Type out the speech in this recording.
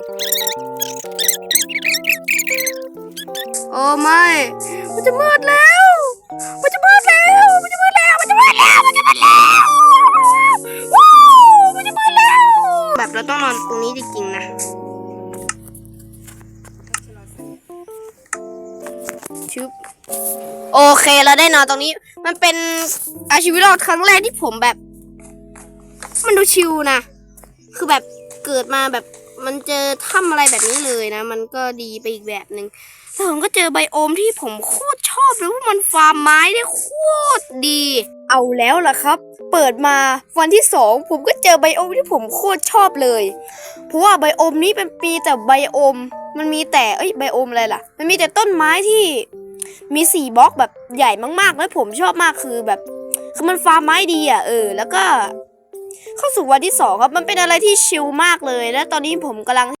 โอ้ไม่ มันจะมืดแล้ว มันจะมืดแล้ว มันจะมืดแล้ว มันจะมืดแล้ว มันจะมืดแล้วว้าวมันจะมืดแล้ว แบบเราต้องนอนตรงนี้จริงๆนะชึบโอเคเราได้นอนตรงนี้ มันเป็นอาชีวิตรอดครั้งแรกที่ผมแบบ มันดูชิลนะ คือแบบเกิดมาแบบ มันเจอถ้ำอะไรแบบนี้เลยนะ มันก็ดีไปอีกแบบหนึ่งแต่ผมก็เจอไบโอมที่ผมโคตรชอบเลยว่ามันฟาร์มไม้ได้โคตรดี เอาแล้วล่ะครับ เปิดมาวันที่สองผมก็เจอไบโอมที่ผมโคตรชอบเลย เพราะว่าไบโอมนี้เป็นปีแต่ไบโอม มันมีแต่เอ้ยไบโอมอะไรล่ะ มันมีแต่ต้นไม้ที่มีสี่บล็อกแบบใหญ่มากๆ แล้วผมชอบมากคือแบบคือมันฟาร์มไม้ดีอะเออ แล้วก็ เข้าสู่วันที่สองครับ มันเป็นอะไรที่ชิลมากเลย และตอนนี้ผมกำลัง